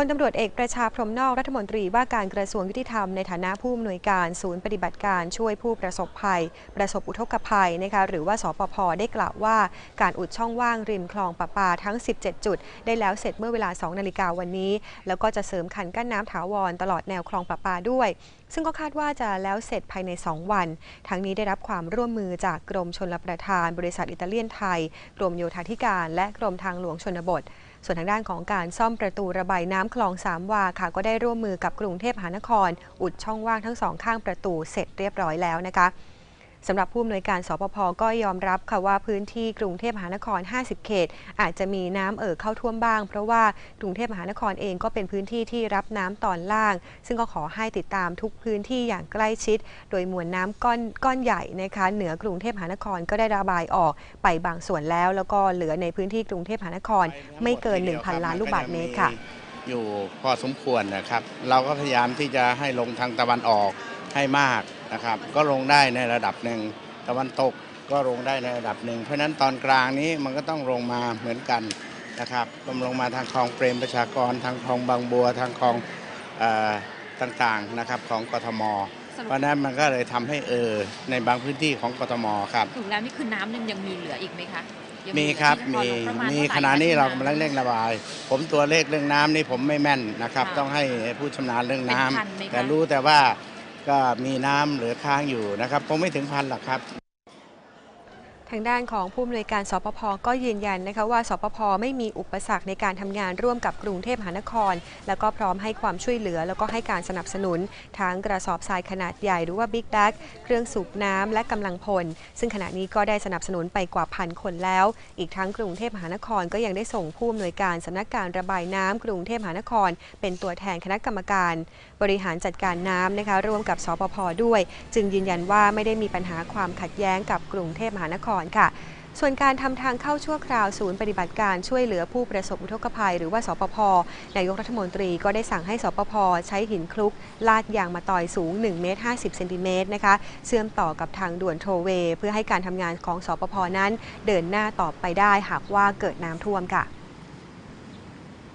พลตำรวจเอกประชาพรมนอกรัฐมนตรีว่าการกระทรวงยุติธรรมในฐานะผู้อำนวยการศูนย์ปฏิบัติการช่วยผู้ประสบภัย ประสบอุทกภัยนะคะหรือว่าสปพได้กล่าวว่า การอุดช่องว่างริมคลองประปาทั้ง 17 จุด ได้แล้วเสร็จเมื่อเวลา 2 นาฬิกาวันนี้ แล้วก็จะเสริมคันกั้นน้ำถาวรตลอดแนวคลองประปาด้วยซึ่งก็คาดว่าจะแล้วเสร็จภายใน 2 วัน ทั้งนี้ได้รับความร่วมมือจากกรมชลประทาน บริษัทอิตาเลียนไทย กรมโยธาธิการ และกรมทางหลวงชนบทส่วนทางด้านของการซ่อมประตูระบายน้ำคลองสามวาค่ะ ก็ได้ร่วมมือกับกรุงเทพมหานคร อุดช่องว่างทั้งสองข้างประตูเสร็จเรียบร้อยแล้วนะคะ สำหรับผู้อำนวยการสปพก็ยอมรับค่ะว่าพื้นที่กรุงเทพมหานคร 50 เขต อาจจะมีน้ำเอ่อเข้าท่วมบ้าง เพราะว่ากรุงเทพมหานครเองก็เป็นพื้นที่ที่รับน้ำตอนล่าง ซึ่งก็ขอให้ติดตามทุกพื้นที่อย่างใกล้ชิด โดยมวลน้ำก้อนก้อนใหญ่นะคะเหนือกรุงเทพมหานครก็ได้ระบายออกไปบางส่วนแล้ว แล้วก็เหลือในพื้นที่กรุงเทพมหานคร ไม่เกิน 1,000 ล้านลูกบาศก์เมตรค่ะ อยู่พอสมควรนะครับ เราก็พยายามที่จะให้ลงทางตะวันออกให้มาก นะครับ ก็ลงได้ในระดับหนึ่งตะวันตกก็ลงได้ในระดับหนึ่งเพราะฉะนั้นตอนกลางนี้มันก็ต้องลงมาเหมือนกันนะครับต้องลงมาทางคลองเปรมประชากรทางคลองบางบัวทางคลองเอ่อต่างๆนะครับของกทมสรุเพปราะฉะนั้นมันก็เลยทำให้เออในบางพื้นที่ของกทมครับถูกแล้วนี่คือน้ำยังยังมีเหลืออีกไหมคะยังมีเหลือครับที่มีจะพอลงประาณมีเท่ไหขณะนี้เราคะกำลังเร่งระบาย ผมตัวเลขเรื่องน้ำนี่ผมไม่แม่นนะครับค่ะต้องให้ผู้ชำนาญเรื่องน้ำเป็นพันไหมคะแต่รู้แต่ว่า ก็มีน้ำเหลือค้างอยู่นะครับคงไม่ถึงพันหรอกครับ ทางด้านของผู้อำนวยการสปพก็ยืนยันนะคะว่าสปพไม่มีอุปสรรคในการทำงานร่วมกับกรุงเทพมหานคร แล้วก็พร้อมให้ความช่วยเหลือ แล้วก็ให้การสนับสนุน ทั้งกระสอบทรายขนาดใหญ่หรือว่าบิ๊กแบ็กเครื่องสูบน้ำและกำลังพล ซึ่งขณะนี้ก็ได้สนับสนุนไปกว่าพันคนแล้ว อีกทั้งกรุงเทพมหานครก็ยังได้ส่งผู้อำนวยการสำนักการระบายน้ำกรุงเทพมหานคร เป็นตัวแทนคณะกรรมการ บริหารจัดการน้ำนะคะร่วมกับสปพด้วย จึงยืนยันว่าไม่ได้มีปัญหาความขัดแย้งกับกรุงเทพมหานครค่ะ ส่วนการทำทางเข้าชั่วคราวศูนย์ปฏิบัติการช่วยเหลือผู้ประสบอุทกภัย หรือว่าสปพนายกรัฐมนตรีก็ได้สั่งให้สปพใช้หินคลุก ลาดยางมาต่อยสูง1เมตร50เซนติเมตรนะคะเชื่อมต่อกับทางด่วนโทเว เพื่อให้การทำงานของสปพนั้น เดินหน้าต่อไปได้หากว่าเกิดน้ำท่วมค่ะ